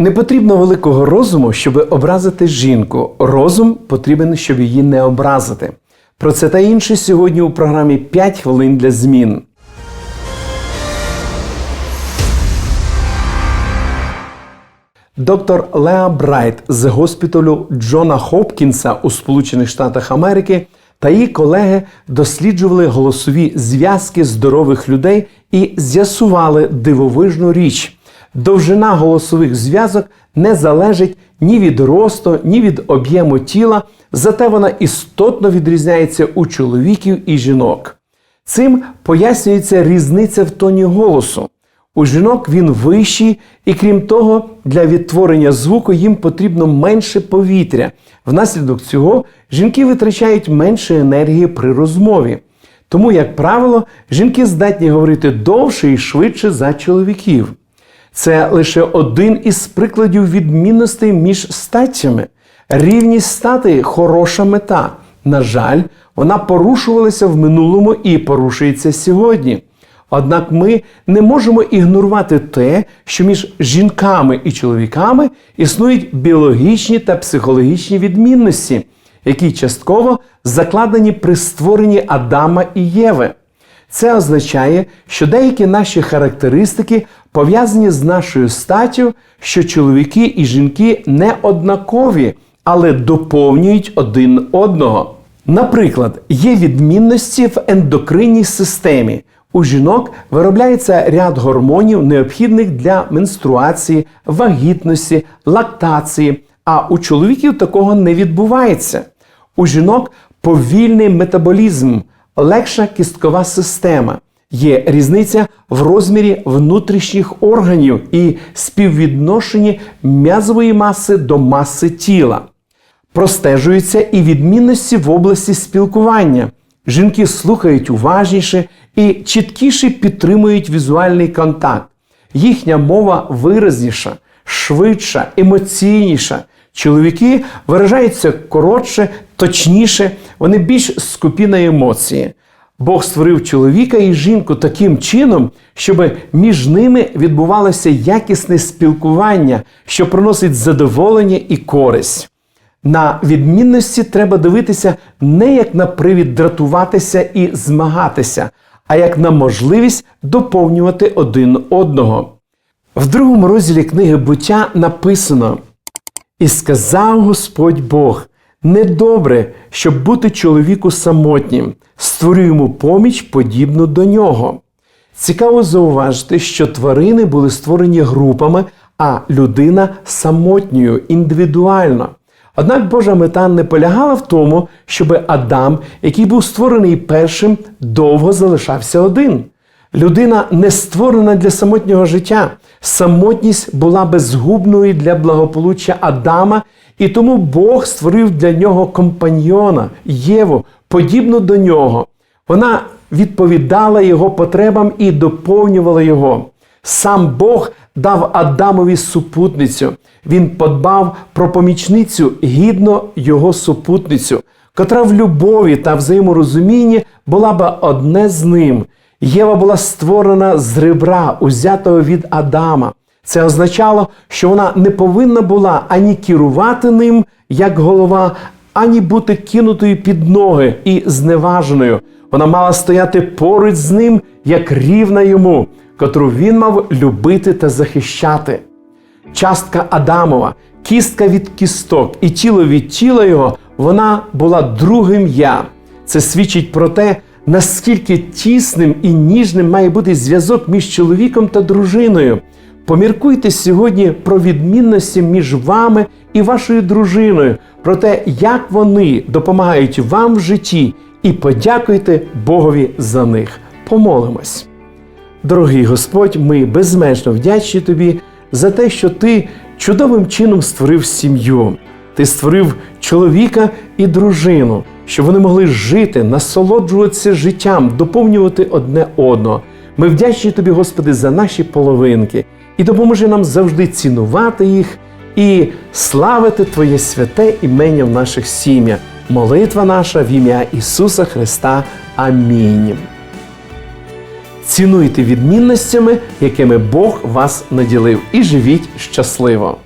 Не потрібно великого розуму, щоб образити жінку. Розум потрібен, щоб її не образити. Про це та інше сьогодні у програмі «5 хвилин для змін. Доктор Леа Брайт з госпіталю Джона Хопкінса у Сполучених Штатах Америки та її колеги досліджували голосові зв'язки здорових людей і з'ясували дивовижну річ. Довжина голосових зв'язок не залежить ні від росту, ні від об'єму тіла, зате вона істотно відрізняється у чоловіків і жінок. Цим пояснюється різниця в тоні голосу. У жінок він вищий, і крім того, для відтворення звуку їм потрібно менше повітря. Внаслідок цього жінки витрачають менше енергії при розмові. Тому, як правило, жінки здатні говорити довше і швидше за чоловіків. Це лише один із прикладів відмінностей між статтями. Рівність статей хороша мета. На жаль, вона порушувалася в минулому і порушується сьогодні. Однак ми не можемо ігнорувати те, що між жінками і чоловіками існують біологічні та психологічні відмінності, які частково закладені при створенні Адама і Єви. Це означає, що деякі наші характеристики пов'язані з нашою статтю, що чоловіки і жінки не однакові, але доповнюють один одного. Наприклад, є відмінності в ендокринній системі. У жінок виробляється ряд гормонів, необхідних для менструації, вагітності, лактації, а у чоловіків такого не відбувається. У жінок повільний метаболізм, легша кісткова система. Є різниця в розмірі внутрішніх органів і співвідношенні м'язової маси до маси тіла. Простежуються і відмінності в області спілкування. Жінки слухають уважніше і чіткіше підтримують візуальний контакт. Їхня мова виразніша, швидша, емоційніша. Чоловіки виражаються коротше, точніше, вони більш скупі на емоції. Бог створив чоловіка і жінку таким чином, щоб між ними відбувалося якісне спілкування, що приносить задоволення і користь. На відмінності треба дивитися не як на привід дратуватися і змагатися, а як на можливість доповнювати один одного. В другому розділі книги буття написано: І сказав Господь Бог: недобре, щоб бути чоловіку самотнім, створю йому поміч подібну до нього. Цікаво зауважити, що тварини були створені групами, а людина самотньою, індивідуально. Однак Божа мета не полягала в тому, щоб Адам, який був створений першим, довго залишався один. Людина не створена для самотнього життя. Самотність була безгубною для благополуччя Адама, і тому Бог створив для нього компаньйона, Єву, подібну до нього. Вона відповідала його потребам і доповнювала його. Сам Бог дав Адамові супутницю. Він подбав про помічницю гідно його супутницю, котра в любові та взаєморозумінні була б одне з ним. Єва була створена з ребра, узятого від Адама. Це означало, що вона не повинна була ані керувати ним як голова, ані бути кинутою під ноги і зневаженою. Вона мала стояти поруч з ним як рівна йому, котру він мав любити та захищати. Частка Адамова, кістка від кісток і тіло від тіла його, вона була другим я. Це свідчить про те, наскільки тісним і ніжним має бути зв'язок між чоловіком та дружиною. Поміркуйте сьогодні про відмінності між вами і вашою дружиною, про те, як вони допомагають вам в житті, і подякуйте Богові за них. Помолимось. Дорогий Господь, ми безмежно вдячні Тобі за те, що Ти чудовим чином створив сім'ю. Ти створив чоловіка і дружину, щоб вони могли жити, насолоджуватися життям, доповнювати одне одного. Ми вдячні Тобі, Господи, за наші половинки і допоможи нам завжди цінувати їх і славити Твоє святе імення в наших сім'ях. Молитва наша в ім'я Ісуса Христа. Амінь. цінуйте відмінностями, якими Бог вас наділив, і живіть щасливо.